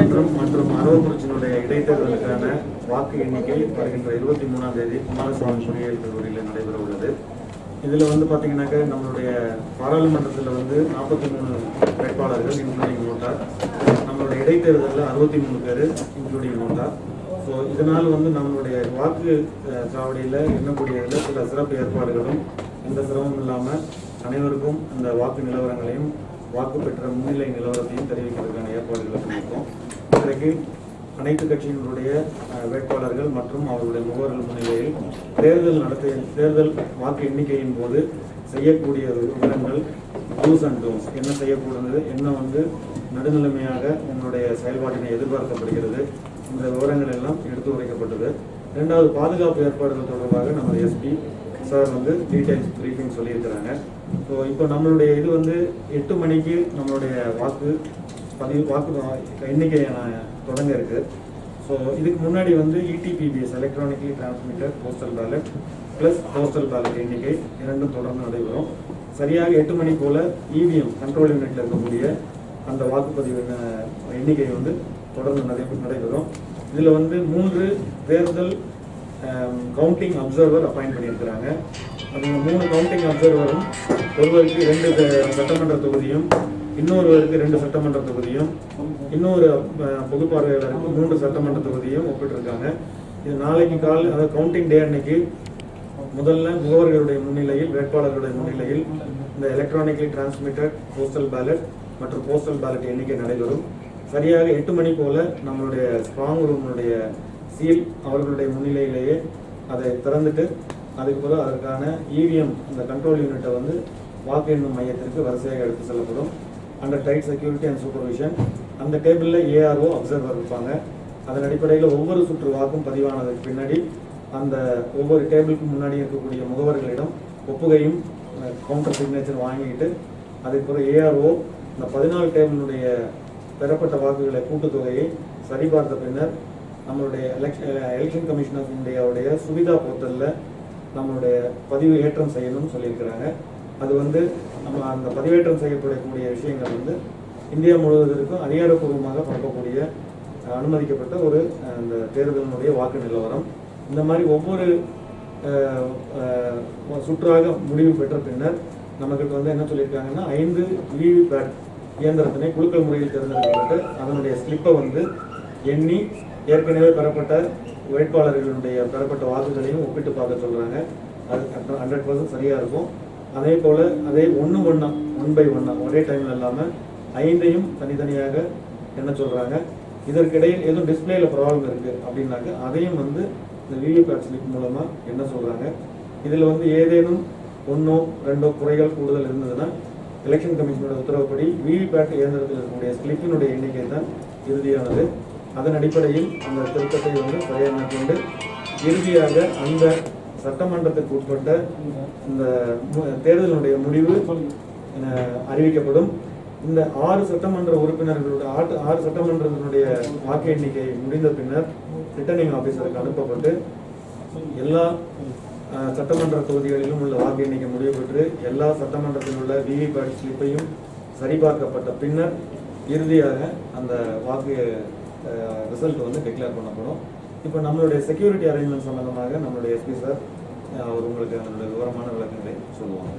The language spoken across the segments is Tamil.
மற்றும் மற்றும் அரவக்குறிச்சியினுடைய இடைத்தேர்தலுக்கான வாக்கு எண்ணிக்கை வருகின்ற இருபத்தி மூணாம் தேதி குமாரசுவாமி பொறியியல் கல்லூரியில் நடைபெற உள்ளது இதில் வந்து பார்த்தீங்கன்னாக்க நம்மளுடைய பாராளுமன்றத்தில் வந்து நாற்பத்தி மூணு வேட்பாளர்கள் இன்க்ளூடிங் ஓட்டார் நம்மளுடைய இடைத்தேர்தலில் அறுபத்தி மூணு பேர் இன்க்ளூடிங் ஓட்டார் ஸோ இதனால் வந்து நம்மளுடைய வாக்கு சாவடியில் எண்ணக்கூடியதில் சில சிறப்பு ஏற்பாடுகளும் எந்த சிரமமும் இல்லாமல் அனைவருக்கும் அந்த வாக்கு நிலவரங்களையும் வாக்கு பெற்ற முன்னிலை நிலவரத்தையும் தெரிவிக்கிறதுக்கான ஏற்பாடுகளை பண்ணியிருக்கோம். இன்றைக்கு அனைத்து கட்சியினுடைய வேட்பாளர்கள் மற்றும் அவர்களுடைய முகவர்கள் முன்னிலையில் தேர்தல் நடத்த தேர்தல் வாக்கு எண்ணிக்கையின் போது செய்யக்கூடிய விவரங்கள் டூஸ் அண்ட் டோன்ஸ் என்ன செய்யக்கூடாது என்ன வந்து நடுநிலைமையாக உங்களுடைய செயல்பாட்டினை எதிர்பார்க்கப்படுகிறது இந்த விவரங்கள் எல்லாம் எடுத்து உரைக்கப்பட்டது. இரண்டாவது பாதுகாப்பு ஏற்பாடுகள் தொடர்பாக நமது எஸ்பி சார் வந்து டீடைல்ஸ் ப்ரீஃபிங் சொல்லியிருக்கிறாங்க. ஸோ இப்போ நம்மளுடைய இது வந்து எட்டு மணிக்கு நம்மளுடைய வாக்கு பதிவு வாக்கு எண்ணிக்கை தொடங்க இருக்கு. ஸோ இதுக்கு முன்னாடி வந்து ETPBS electronically transmitter postal ballot plus postal ballot எண்ணிக்கை இரண்டும் தொடர்ந்து நடைபெறும். சரியாக எட்டு மணி போல் இவிஎம் கண்ட்ரோல் யூனிட்டில் இருக்கக்கூடிய அந்த வாக்குப்பதிவு எண்ணிக்கை வந்து தொடர்ந்து நடை- நடைபெறும். இதில் வந்து மூன்று தேர்தல் கவுண்டிங் அப்சர்வர் அப்பாயிண்ட் பண்ணியிருக்கிறாங்க. அந்த மூணு கவுண்டிங் அப்சர்வரும் ஒருவருக்கு ரெண்டு சட்டமன்ற தொகுதியும் இன்னொருவருக்கு ரெண்டு சட்டமன்ற தொகுதியும் இன்னொரு பொது பார்வையாளருக்கு மூன்று சட்டமன்ற தொகுதியும் ஒப்பிட்டிருக்காங்க. இது நாளைக்கு கால் அதாவது கவுண்டிங் டே அன்னைக்கு முதல்ல முகவர்களுடைய முன்னிலையில் வேட்பாளர்களுடைய முன்னிலையில் இந்த எலக்ட்ரானிக்லி டிரான்ஸ்மிட்டட் போஸ்டல் பேலட் மற்றும் போஸ்டல் பேலட் எண்ணிக்கை நடைபெறும். சரியாக எட்டு மணி போல நம்மளுடைய ஸ்ட்ராங் ரூம்னுடைய சீல் அவர்களுடைய முன்னிலையிலேயே அதை திறந்துட்டு அதுக்கு அதற்கான இவிஎம் அந்த கண்ட்ரோல் யூனிட்டை வந்து வாக்கு எண்ணும் மையத்திற்கு வரிசையாக எடுத்து செல்லப்படும். Under tight security and supervision அந்த டேபிளில் ஏஆர்ஓ அப்சர்வர் இருப்பாங்க. அதன் அடிப்படையில் ஒவ்வொரு சுற்று வாக்கும் பதிவானதுக்கு பின்னாடி அந்த ஒவ்வொரு டேபிளுக்கு முன்னாடி இருக்கக்கூடிய முகவர்களிடம் ஒப்புகையும் கவுண்டர் சிக்னேச்சர் வாங்கிட்டு அதுக்கு ஏஆர்ஓ இந்த பதினாலு டேபிளுடைய பெறப்பட்ட வாக்குகளை கூட்டுத்தொகையை சரிபார்த்த பின்னர் நம்மளுடைய எலெக்ஷன் எலெக்ஷன் கமிஷன் ஆஃப் இந்தியாவுடைய சுவிதா போர்ட்டலில் நம்மளுடைய பதிவு ஏற்றம் செய்யணும்னு சொல்லியிருக்கிறாங்க. அது வந்து நம்ம அந்த பதிவேற்றம் செய்யப்படக்கூடிய விஷயங்கள் வந்து இந்தியா முழுவதற்கும் அதிகாரப்பூர்வமாக பரப்பக்கூடிய அனுமதிக்கப்பட்ட ஒரு அந்த தேர்தலினுடைய வாக்கு நிலவரம். இந்த மாதிரி ஒவ்வொரு சுற்றாக முடிவு பெற்ற பின்னர் நமக்கு வந்து என்ன சொல்லியிருக்காங்கன்னா ஐந்து விவிபேட் இயந்திரத்தினை குழுக்கள் முறையில் தேர்ந்தெடுக்கப்பட்டு அதனுடைய ஸ்லிப்பை வந்து எண்ணி ஏற்கனவே பெறப்பட்ட வேட்பாளர்களுடைய பெறப்பட்ட வாக்குகளையும் ஒப்பிட்டு பார்க்க சொல்கிறாங்க அது ஹண்ட்ரட் பர்சன்ட் சரியாக இருக்கும். அதே போல் அதே ஒன்று ஒன்றா ஒன் பை ஒன்னா ஒரே டைமில் இல்லாமல் ஐந்தையும் தனித்தனியாக என்ன சொல்கிறாங்க இதற்கிடையில் எதுவும் டிஸ்பிளேல ப்ராப்ளம் இருக்குது அப்படின்னாக்க அதையும் வந்து இந்த விவிபேட் ஸ்லிப் மூலமாக என்ன சொல்கிறாங்க இதில் வந்து ஏதேனும் ஒன்றோ ரெண்டோ குறைகள் கூடுதல் இருந்ததுன்னா எலெக்ஷன் கமிஷனோட உத்தரவுப்படி விவிபேட் இயந்திரத்தில் இருக்கக்கூடிய ஸ்லிப்பினுடைய எண்ணிக்கை தான் இறுதியானது. அதன் அடிப்படையில் அந்த திருத்தத்தை வந்து சரியாக மேற்கொண்டு இறுதியாக அந்த சட்டமன்றத்துக்கு உட்பட்ட இந்த தேர்தலினுடைய முடிவு அறிவிக்கப்படும். இந்த ஆறு சட்டமன்ற உறுப்பினர்களுடைய ஆறு ஆறு சட்டமன்றத்தினுடைய வாக்கு எண்ணிக்கை முடிந்த பின்னர் ரிட்டர்னிங் ஆஃபீஸருக்கு அனுப்பப்பட்டு எல்லா சட்டமன்ற தொகுதிகளிலும் உள்ள வாக்கு எண்ணிக்கை முடிவு பெற்று எல்லா சட்டமன்றத்தில் உள்ள விவிபேட் ஸ்லிப்பையும் சரிபார்க்கப்பட்ட பின்னர் இறுதியாக அந்த வாக்கு ரிசல்ட் வந்து டிக்ளேர் பண்ணப்படும். இப்போ நம்மளுடைய செக்யூரிட்டி அரேஞ்ச்மெண்ட் சம்பந்தமாக நம்மளுடைய எஸ்பி சார் அவர் உங்களுக்கு அதனுடைய விவரமான விளக்கங்களை சொல்லுவாங்க.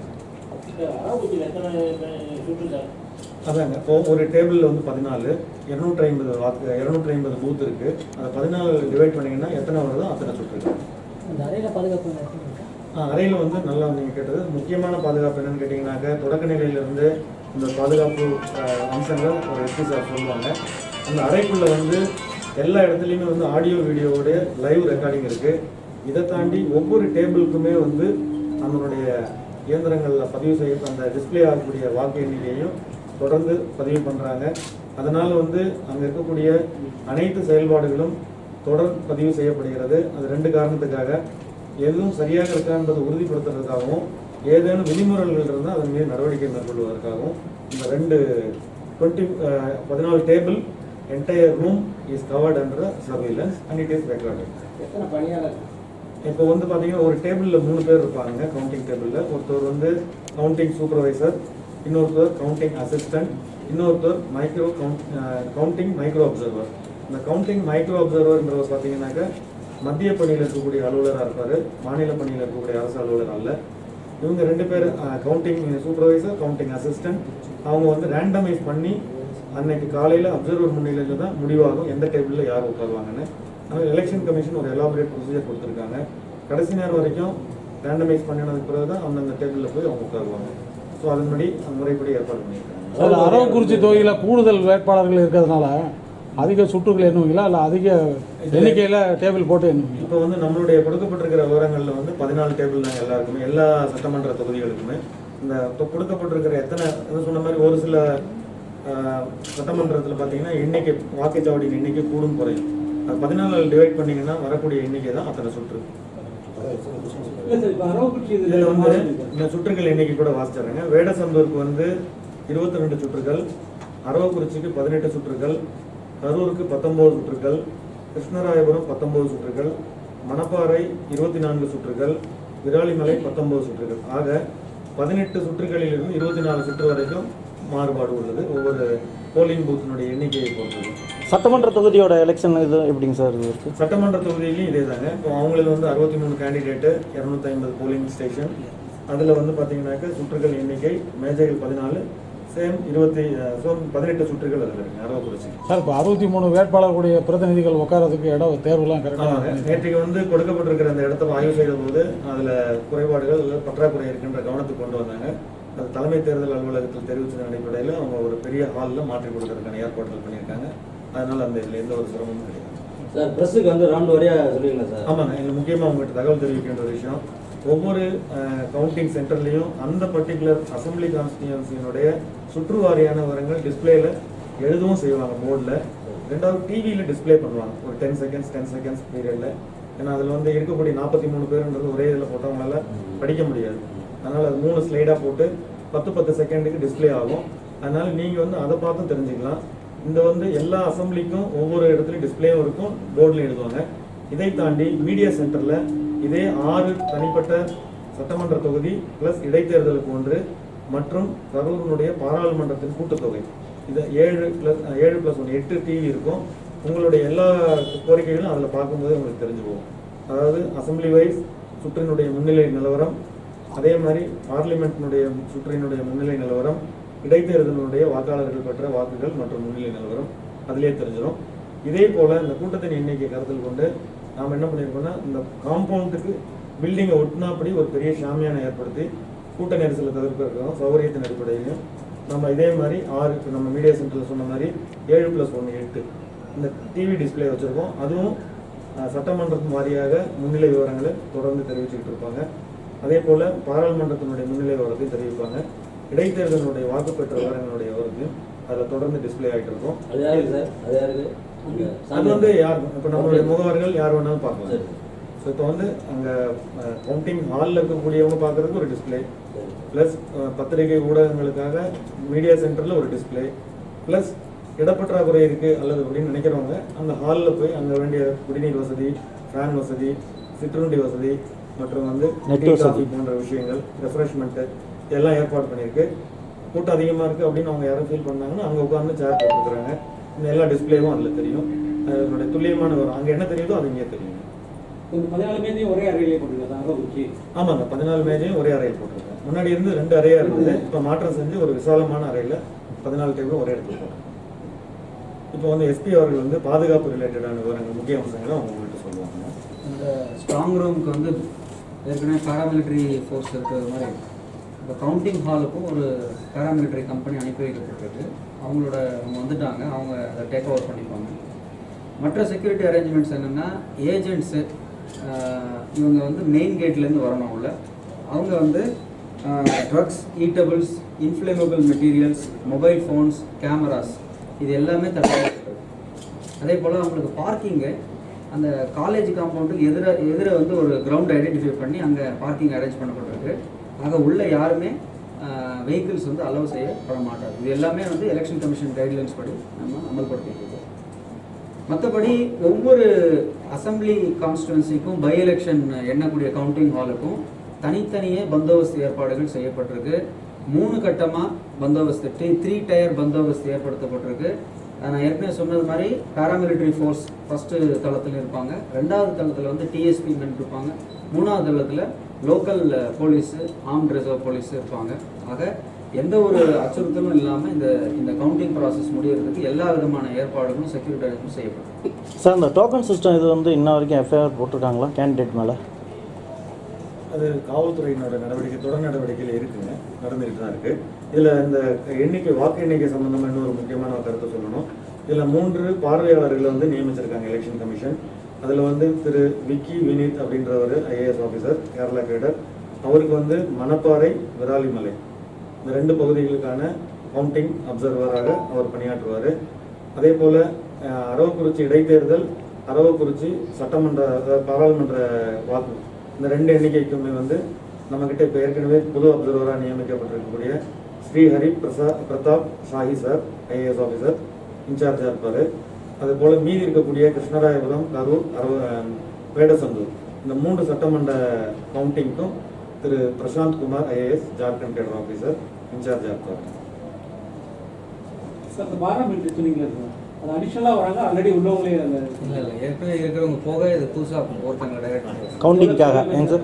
அதாங்க இப்போ ஒரு டேபிளில் வந்து பதினாலு இரநூற்றி ஐம்பது வாக்கு இரநூற்றி ஐம்பது பூத் இருக்கு. அதை பதினாலு டிவைட் பண்ணீங்கன்னா எத்தனை வருதோ அத்தனை சுற்று இருக்கு அந்த அறையில் பாதுகாப்பு அறையில் வந்து நல்லா நீங்கள் கேட்டது முக்கியமான பாதுகாப்பு என்னன்னு கேட்டிங்கனாக்க தொடக்க நிலையிலிருந்து இந்த பாதுகாப்பு அம்சங்கள் ஒரு எஸ்பி சார் சொல்லுவாங்க. அந்த அறைக்குள்ளே வந்து எல்லா இடத்துலையுமே வந்து ஆடியோ வீடியோவோடைய லைவ் ரெக்கார்டிங் இருக்குது இதை தாண்டி ஒவ்வொரு டேபிளுக்குமே வந்து நம்மளுடைய இயந்திரங்களில் பதிவு செய்ய அந்த டிஸ்ப்ளே ஆகக்கூடிய வாக்கு எண்ணிக்கையும் தொடர்ந்து பதிவு பண்ணுறாங்க அதனால் வந்து அங்கே இருக்கக்கூடிய அனைத்து செயல்பாடுகளும் தொடர் பதிவு செய்யப்படுகிறது. அது ரெண்டு காரணத்துக்காக. எதுவும் சரியாக இருக்கா என்பதை உறுதிப்படுத்துறதுக்காகவும் ஏதேனும் விதிமுறைகள் இருந்தால் அதன் மீது நடவடிக்கை மேற்கொள்வதற்காகவும் இந்த ரெண்டு டுவெண்ட்டி பதினாலு table entire room is covered under surveillance and it is recorded எத்தனை இப்போ வந்து பார்த்தீங்கன்னா ஒரு டேபிளில் மூணு பேர் இருப்பாங்க. கவுண்டிங் டேபிளில் ஒருத்தர் வந்து கவுண்டிங் சூப்பர்வைசர் இன்னொருத்தர் கவுண்டிங் அசிஸ்டன்ட் இன்னொருத்தர் micro count counting micro observer இந்த கவுண்டிங் மைக்ரோ அப்சர்வர்ன்றவர் பார்த்தீங்கன்னாக்க மத்திய பணியில் இருக்கக்கூடிய அலுவலராக இருப்பார். மாநில பணியில் இருக்கக்கூடிய அரசு அலுவலர் அல்ல. இவங்க ரெண்டு பேர் கவுண்டிங் சூப்பர்வைசர் கவுண்டிங் அசிஸ்டன்ட் அவங்க வந்து ரேண்டமைஸ் பண்ணி அன்னைக்கு காலையில் அப்சர்வர் முன்னிலையில் தான் முடிவாகும் எந்த டேபிளில் யார் உட்காருவாங்கன்னு. ஆனால் எலெக்ஷன் கமிஷன் ஒரு எலாபரேட் ப்ரொசீஜர் கொடுத்துருக்காங்க. கடைசி நேரம் வரைக்கும் ரேண்டமைஸ் பண்ணினதுக்கு பிறகு தான் அந்தந்த டேபிளில் போய் அவங்க உட்காருவாங்க. ஸோ அதன்படி அந்த முறைப்படி ஏற்பாடு பண்ணியிருக்காங்க. அரவக்குறிச்சி தொகுதியில் கூடுதல் வேட்பாளர்கள் இருக்கிறதுனால அதிக சுற்றுகள் எண்ணுவீங்களா? இல்லை அதிக எண்ணிக்கையில் டேபிள் போட்டு எண்ணுவீங்களா? இப்போ வந்து நம்மளுடைய கொடுக்கப்பட்டிருக்கிற விவரங்களில் வந்து பதினாலு டேபிள் நாங்கள் எல்லாருக்குமே எல்லா சட்டமன்ற தொகுதிகளுக்குமே. இந்த தொ- கொடுக்கப்பட்டிருக்கிற எத்தனை சொன்ன மாதிரி ஒரு சில சட்டமன்றத்தில் பார்த்தீங்கன்னா எண்ணிக்கை வாக்குச்சாவடியின் எண்ணிக்கை கூடும் குறையும். அது பதினாலு டிவைட் பண்ணீங்கன்னா வரக்கூடிய எண்ணிக்கை தான் அத்தனை சுற்று. இதில் வந்து இந்த சுற்றுகள் எண்ணிக்கை கூட வாசிச்சிடுறேங்க வேடசந்தூருக்கு வந்து இருபத்தி ரெண்டு சுற்றுகள் அரவக்குறிச்சிக்கு பதினெட்டு சுற்றுகள் கரூருக்கு பத்தொன்பது சுற்றுகள் கிருஷ்ணராயபுரம் பத்தொன்பது சுற்றுகள் மணப்பாறை இருபத்தி நான்கு சுற்றுகள் விராலிமலை பத்தொன்பது சுற்றுகள். ஆக பதினெட்டு சுற்றுகளிலிருந்து இருபத்தி நாலு சுற்று வரைக்கும் மாறுபாடு உள்ளது. ஒவ்வொரு போலிங் பூத்தினுடைய எண்ணிக்கையை பொறுத்தது. சட்டமன்ற தொகுதியோட எலெக்ஷன் இது எப்படிங்க சார் இது இருக்கு? சட்டமன்ற தொகுதியிலையும் இதே தாங்க. இப்போ அவங்களுக்கு வந்து அறுபத்தி மூணு கேண்டிடேட்டு இரநூத்தி ஐம்பது போலிங் ஸ்டேஷன் அதில் வந்து பார்த்தீங்கன்னாக்க சுற்றுகள் எண்ணிக்கை மேஜைகள் பதினாலு சேம் இருபத்தி ஸோ பதினெட்டு சுற்றுகள் அதில் இருக்குங்க அரவக்குறிச்சி சார் இப்போ அறுபத்தி மூணு வேட்பாளர்களுடைய பிரதிநிதிகள் உட்காரதுக்கு இடம் தேர்வுலாம் கரெக்டாக நேற்றைக்கு வந்து கொடுக்கப்பட்டிருக்கிற அந்த இடத்த ஆய்வு செய்த போது அதில் குறைபாடுகள் பற்றாக்குறை இருக்கின்ற கவனத்துக்கு கொண்டு வந்தாங்க. அது தலைமை தேர்தல் அலுவலகத்தில் தெரிவித்ததன் அடிப்படையில் அவங்க ஒரு பெரிய ஹாலில் மாற்றி கொடுக்கறதுக்கான ஏற்பாடுகள் பண்ணியிருக்காங்க. அதனால அந்த இதில் எந்த ஒரு சிரமமும் கிடையாது. சார் ப்ரெஸ்ஸுக்கு வந்து ரவுண்ட் வரையா சொல்லுவீங்களா சார். ஆமாங்க. எங்களுக்கு முக்கியமாக உங்கள்கிட்ட தகவல் தெரிவிக்கின்ற ஒரு விஷயம். ஒவ்வொரு கவுண்டிங் சென்டர்லையும் அந்த பர்டிகுலர் அசம்பிளி கான்ஸ்டியூன்சியினுடைய சுற்று வாரியான விவரங்கள் டிஸ்பிளேல எழுதவும் செய்வாங்க போர்டில் ரெண்டாவது டிவியில் டிஸ்ப்ளே பண்ணுவாங்க. ஒரு டென் செகண்ட்ஸ் டென் செகண்ட்ஸ் பீரியடில் ஏன்னா அதில் வந்து இருக்கக்கூடிய நாற்பத்தி மூணு பேருன்றது ஒரே இதில் போட்டவங்களால படிக்க முடியாது. அதனால் அது மூணு ஸ்லைடாக போட்டு பத்து பத்து செகண்டுக்கு டிஸ்ப்ளே ஆகும். அதனால் நீங்கள் வந்து அதை பார்த்தும் தெரிஞ்சுக்கலாம். இந்த வந்து எல்லா அசம்பிளிக்கும் ஒவ்வொரு இடத்துலையும் டிஸ்பிளேவும் இருக்கும் போர்டில் எழுதுவாங்க. இதை தாண்டி மீடியா சென்டரில் இதே ஆறு தனிப்பட்ட சட்டமன்ற தொகுதி ப்ளஸ் இடைத்தேர்தலுக்கு ஒன்று மற்றும் கரூரினுடைய பாராளுமன்றத்தின் கூட்டுத்தொகை. இது ஏழு ப்ளஸ் ஏழு ப்ளஸ் ஒன்று எட்டு டிவி இருக்கும். உங்களுடைய எல்லா கோரிக்கைகளும் அதில் பார்க்கும்போது உங்களுக்கு தெரிஞ்சு போகும். அதாவது அசம்பிளி வைஸ் சுற்றினுடைய முன்னிலை நிலவரம் அதே மாதிரி பார்லிமெண்ட்னுடைய சுற்றினுடைய முன்னிலை நிலவரம் இடைத்தேர்தலினுடைய வாக்காளர்கள் பெற்ற வாக்குகள் மற்றும் முன்னிலை நிலவரம் அதிலே தெரிஞ்சிடும் இதே போல் இந்த கூட்டத்தின் எண்ணிக்கை கருத்தில் கொண்டு நாம் என்ன பண்ணியிருக்கோம்னா இந்த காம்பவுண்டுக்கு பில்டிங்கை ஒட்டினாப்படி ஒரு பெரிய சாமியானை ஏற்படுத்தி கூட்ட நெரிசலை தவிர்க்கிறதுக்கும் சௌகரியத்தின் அடிப்படையிலையும். நம்ம இதே மாதிரி ஆறு நம்ம மீடியா சென்டரில் சொன்ன மாதிரி ஏழு ப்ளஸ் ஒன்று எட்டு இந்த டிவி டிஸ்ப்ளே வச்சுருக்கோம். அதுவும் அஹ், சட்டமன்றத்தின் வாரியாக முன்னிலை விவரங்களை தொடர்ந்து தெரிவிச்சுக்கிட்டு இருப்பாங்க. அதே போல் பாராளுமன்றத்தினுடைய முன்னிலை விவரத்தையும் தெரிவிப்பாங்க. இடைத்தேர்தலினுடைய வாக்கு பெற்ற விவரங்களுடைய விவரத்தையும் அதில் தொடர்ந்து டிஸ்ப்ளே ஆகிட்டு இருக்கும். அது வந்து யார்? இப்போ நம்மளுடைய முகவர்கள் யார் வேணாலும் பார்க்கலாம். ஸோ இப்போ வந்து அங்கே கவுண்டிங் ஹாலில் இருக்கக்கூடியவங்க பார்க்கறதுக்கு ஒரு டிஸ்ப்ளே ப்ளஸ் பத்திரிகை ஊடகங்களுக்காக மீடியா சென்டரில் ஒரு டிஸ்ப்ளே ப்ளஸ் இடப்பற்றாக்குறை இருக்குது அல்லது அப்படின்னு நினைக்கிறவங்க அந்த ஹாலில் போய் அங்கே வேண்டிய குடிநீர் வசதி ஃபேன் வசதி சிற்றுண்டி வசதி மற்றும் வந்து Net டீ வசதி. காஃபி போன்ற விஷயங்கள் ரெஃப்ரெஷ்மெண்ட்டு இதெல்லாம் ஏற்பாடு பண்ணியிருக்கு. கூட்டம் அதிகமாக இருக்குது அப்படின்னு அவங்க யாரும் ஃபீல் பண்ணாங்கன்னா அங்கே உட்காந்து சேர் போட்டுருக்குறாங்க இந்த எல்லா டிஸ்ப்ளேவும் அதில் தெரியும். அதனுடைய துல்லியமான வரும். அங்கே என்ன தெரியுதோ அது இங்கே தெரியும். இந்த பதினாலு மேதையும் ஒரே அறையிலே போட்டுருக்கா அரவக்குறிச்சி ஆமாங்க பதினாலு மேஜையும் ஒரே அறையில் போட்டிருக்கேன் முன்னாடி இருந்து ரெண்டு அறையா இருந்தது. இப்போ மாற்றம் செஞ்சு ஒரு விசாலமான அறையில் பதினாலு டேபிளும் ஒரே இடத்துல போட்டோம் இப்போ வந்து எஸ்பி அவர்கள் வந்து பாதுகாப்பு ரிலேட்டடான விவரங்கள் முக்கிய அம்சங்களை அவங்க உங்கள்கிட்ட சொல்லுவாங்க. இந்த ஸ்ட்ராங் ரூமுக்கு வந்து ஏற்கனவே பேராமிலிட்ரி ஃபோர்ஸ் இருக்கிறது மாதிரி இப்போ கவுண்டிங் ஹாலுக்கும் ஒரு பேராமிலிட்ரி கம்பெனி அனுப்பி வைக்கப்பட்டிருக்கு. அவங்களோட அவங்க வந்துட்டாங்க. அவங்க அதை டேக் ஓவர் பண்ணிப்பாங்க. மற்ற செக்யூரிட்டி அரேஞ்ச்மெண்ட்ஸ் என்னென்னா ஏஜென்ட்ஸு இவங்க வந்து மெயின் கேட்லேருந்து வரணும் உள்ள. அவங்க வந்து drugs eatables inflammable materials mobile phones cameras இது எல்லாமே தடை அதே போல் அவங்களுக்கு பார்க்கிங்கு அந்த காலேஜ் காம்பவுண்டுக்கு எதிர எதிர வந்து ஒரு கிரவுண்ட் ஐடென்டிஃபை பண்ணி அங்கே பார்க்கிங் அரேஞ்ச் பண்ணப்பட்டிருக்கு. ஆக உள்ள யாருமே வெஹிக்கிள்ஸ் வந்து அலோவ் செய்யப்பட மாட்டாது இது எல்லாமே வந்து எலெக்ஷன் கமிஷன் கைட்லைன்ஸ் படி நம்ம அமல்படுத்திட்டு மற்றபடி ஒவ்வொரு அசம்பிளி கான்ஸ்டுவன்சிக்கும் பை எலெக்ஷன் எண்ணக்கூடிய கவுண்டிங் ஹாலுக்கும் தனித்தனியே பந்தோபஸ்து ஏற்பாடுகள் செய்யப்பட்டிருக்கு. மூணு கட்டமாக பந்தோபஸ்து த்ரீ த்ரீ டயர் பந்தோபஸ்து ஏற்படுத்தப்பட்டிருக்கு. நான் ஏற்கனவே சொன்னது மாதிரி பாராமிலிட்டரி ஃபோர்ஸ் ஃபஸ்ட்டு தளத்தில் இருப்பாங்க. ரெண்டாவது தளத்தில் வந்து டிஎஸ்பி மென் இருப்பாங்க மூணாவது தளத்தில் local police armed reserve police இருப்பாங்க. ஆக எந்த ஒரு அச்சுறுத்தலும் இல்லாமல் இந்த இந்த கவுண்டிங் ப்ராசஸ் முடியறதுக்கு எல்லா விதமான ஏற்பாடுகளும் செக்யூரிட்டி செய்யப்படும். சார் இந்த டோக்கன் சிஸ்டம் இது வந்து இன்ன வரைக்கும் எஃப்ஐஆர் போட்டிருக்காங்களா? கேண்டிடேட் மேலே? அது காவல்துறையினோட நடவடிக்கை தொடர் நடவடிக்கையில் இருக்குங்க நடந்துகிட்டு தான் இருக்கு. இதில் இந்த எண்ணிக்கை வாக்கு எண்ணிக்கை சம்பந்தமா இன்னொரு முக்கியமான ஒரு கருத்தை சொல்லணும். இதில் மூன்று பார்வையாளர்களை வந்து நியமிச்சிருக்காங்க எலெக்ஷன் கமிஷன் அதில் வந்து திரு விக்கி வினீத் அப்படின்றவர் ஐஏஎஸ் ஆஃபீஸர் கேரளா கேடர். அவருக்கு வந்து மணப்பாறை விராலிமலை. இந்த ரெண்டு பகுதிகளுக்கான கவுண்டிங் அப்சர்வராக அவர் பணியாற்றுவார். அதே போல் அரவக்குறிச்சி இடைத்தேர்தல் அரவக்குறிச்சி சட்டமன்ற அதாவது பாராளுமன்ற வாக்கு. இந்த ரெண்டு எண்ணிக்கைக்குமே வந்து நம்மக்கிட்ட இப்போ ஏற்கனவே புது அப்சர்வராக நியமிக்கப்பட்டிருக்கக்கூடிய Shri Hari Prasad Pratap Sahi sir IAS officer இன்சார்ஜாக இருப்பார் அது போல் மீதி இருக்கக்கூடிய கிருஷ்ணராயபுரம் கரூர் அரவ வேடசந்தூர் இந்த மூன்று சட்டமன்ற கவுண்டிங்க்கும் Thiru Prashanth Kumar IAS Jharkhand cadre officer இன்சார்ஜாக இருப்பார் சார் இந்த பாராமீட்டர் சொன்னீங்களே அது அடிஷனலாக வராங்க. ஆல்ரெடி உள்ளவங்களே அந்த இல்லை இல்லை. ஏற்கனவே இருக்கிறவங்க போக இது புதுசாக ஒருத்தங்களை டைரக்ட் கவுண்டிங்காக ஏங்க சார்?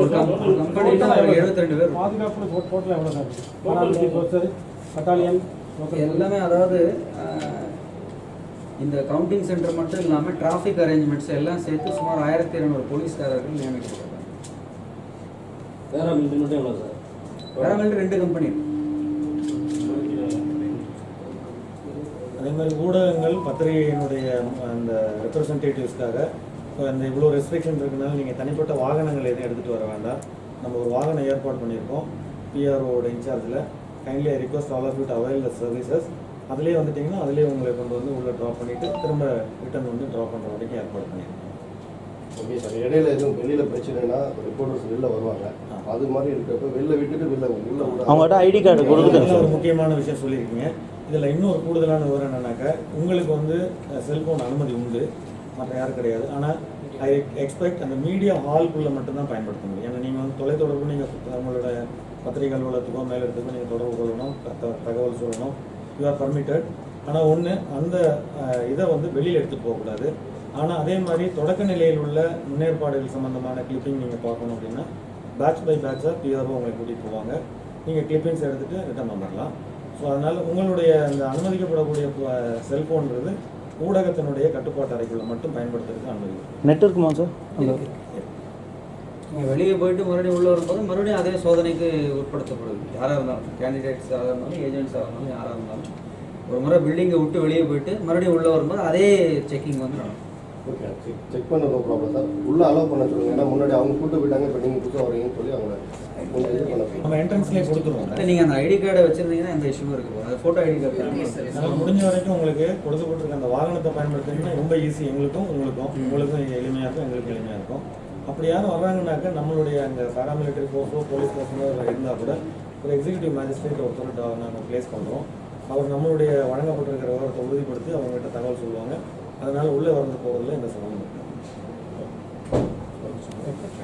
ஒரு கம்பெனியில் எழுபத்தி ரெண்டு பேர். பாதுகாப்பு டோட்டலாக எவ்வளோ சார்? பட்டாலியன். எல்லாமே அதாவது இந்த கவுண்டிங் சென்டர் மட்டும் இல்லாமல் டிராஃபிக் அரேஞ்ச்மெண்ட்ஸ் எல்லாம் சேர்த்து சுமார் ஆயிரத்தி இருநூறு போலீஸ்காரர்கள் நியமிக்கப்பட்டாங்க. பேராமிலிட்டரி மட்டும் எவ்வளோ சார்? பேராமிலிட்டரி ரெண்டு கம்பெனி அதே மாதிரி ஊடகங்கள் பத்திரிகையினுடைய அந்த ரெப்ரசன்டேட்டிவ்ஸ்க்காக இப்போ இந்த இவ்வளோ ரெஸ்ட்ரிக்ஷன் இருக்கனால நீங்கள் தனிப்பட்ட வாகனங்கள் எதுவும் எடுத்துகிட்டு வர வேண்டாம். நம்ம ஒரு வாகனம் ஏற்பாடு பண்ணியிருக்கோம். பிஆர்ஓட இன்சார்ஜில் kindly request all of you avail the services அதுலேயே வந்துட்டிங்கன்னா அதுலேயே உங்களை கொண்டு வந்து உள்ளே ட்ராப் பண்ணிவிட்டு திரும்ப ரிட்டர்ன் வந்து ட்ராப் பண்ணுற வரைக்கும் ஏற்பாடு பண்ணியிருக்கோம். Okay sir. இடையில எதுவும் வெளியில பிரச்சனைனா ரிப்போர்ட்டர்ஸ் வெளில வருவாங்க. அது மாதிரி இருக்கிறப்ப வெளில விட்டுட்டு வெளில உள்ள விட அவங்ககிட்ட ஐடி கார்டு இதுல ஒரு முக்கியமான விஷயம் சொல்லியிருக்கீங்க. இதில் இன்னொரு கூடுதலான விவரம் என்னன்னாக்கா உங்களுக்கு வந்து செல்ஃபோன் அனுமதி உண்டு. மற்ற யாரும் கிடையாது. ஆனால் ஐ எக்ஸ்பெக்ட் அந்த மீடியா ஹால்குள்ளே மட்டும்தான் பயன்படுத்த முடியும் ஏன்னா நீங்கள் வந்து தொலைத்தொடர்பு நீங்கள் உங்களோட பத்திரிகை அலுவலகத்துக்கோ மேலிடத்துக்கோ நீங்கள் தொடர்பு கொள்ளணும் தகவல் சொல்லணும். யூ ஆர் பர்மிட்டட் ஆனால் ஒன்று அந்த இதை வந்து வெளியில் எடுத்து போகக்கூடாது. ஆனால் அதே மாதிரி தொடக்க நிலையில் உள்ள முன்னேற்பாடுகள் சம்மந்தமான கிளிப்பிங் நீங்கள் பார்க்கணும் அப்படின்னா பேட்ச் பை பேட்சாக பிஆர்ஓ உங்களை கூட்டிகிட்டு போவாங்க. நீங்கள் கிளிப்பிங்ஸ் எடுத்துகிட்டு ரிட்டர்ன் வந்துடலாம். ஸோ அதனால் உங்களுடைய அந்த அனுமதிக்கப்படக்கூடிய செல்ஃபோன்றது ஊடகத்தினுடைய கட்டுப்பாட்டு அறைக்குள்ள மட்டும் பயன்படுத்துறதுக்கு அனுமதி நெட் இருக்குமா சார்? நீங்கள் வெளியே போயிட்டு மறுபடியும் உள்ளே வரும்போது மறுபடியும் அதே சோதனைக்கு உட்படுத்தப்படுது. யாராக இருந்தாலும் கேண்டிடேட்ஸ் யாராக இருந்தாலும் ஏஜென்ட்ஸாக இருந்தாலும் யாராக இருந்தாலும். ஒரு முறை பில்டிங்கை விட்டு வெளியே போயிட்டு மறுபடியும் உள்ளே வரும்போது அதே செக்கிங் வந்து நடக்கும். ஓகே செக் செக் பண்ண நோ ப்ராப்ளம் சார் உள்ள அலோவ் பண்ண சொல்லுங்க. ஏன்னா முன்னாடி அவங்க கூட்டு போயிட்டாங்க இப்போ நீங்கள் புதுசாக வரீங்கன்னு சொல்லி அவங்க நம்ம என்ட்ரன்ஸ்லேயே கொடுத்துருவோம். இல்லை நீங்கள் அந்த ஐடி கார்டை வச்சுருந்தீங்கன்னா எந்த இஷ்யூவும் இருக்க அது ஃபோட்டோ ஐடி கார்டு அதனால முடிஞ்ச வரைக்கும் உங்களுக்கு கொடுக்கப்பட்டிருக்க அந்த வாகனத்தை பயன்படுத்தினீங்கன்னா ரொம்ப ஈஸி எங்களுக்கும் உங்களுக்கும் உங்களுக்கும் எளிமையாக இருக்கும் எங்களுக்கும் எளிமையாக இருக்கும். அப்படி யாரும் வர்றாங்கனாக்கா நம்மளுடைய அந்த பாராமிலிட்டரி ஃபோர்ஸோ போலீஸ் பர்சனோ இருந்தால் கூட ஒரு எக்ஸிக்யூட்டிவ் மேஜிஸ்ட்ரேட் ஒருத்தர் நாங்கள் ப்ளேஸ் பண்ணுறோம் அவர் நம்மளுடைய வழங்கப்பட்டிருக்கிற விவரத்தை உறுதிப்படுத்தி அவங்ககிட்ட தகவல் சொல்லுவாங்க. அதனால உள்ளே வந்து போகிறதுல எந்த சிரமம்? இருக்காது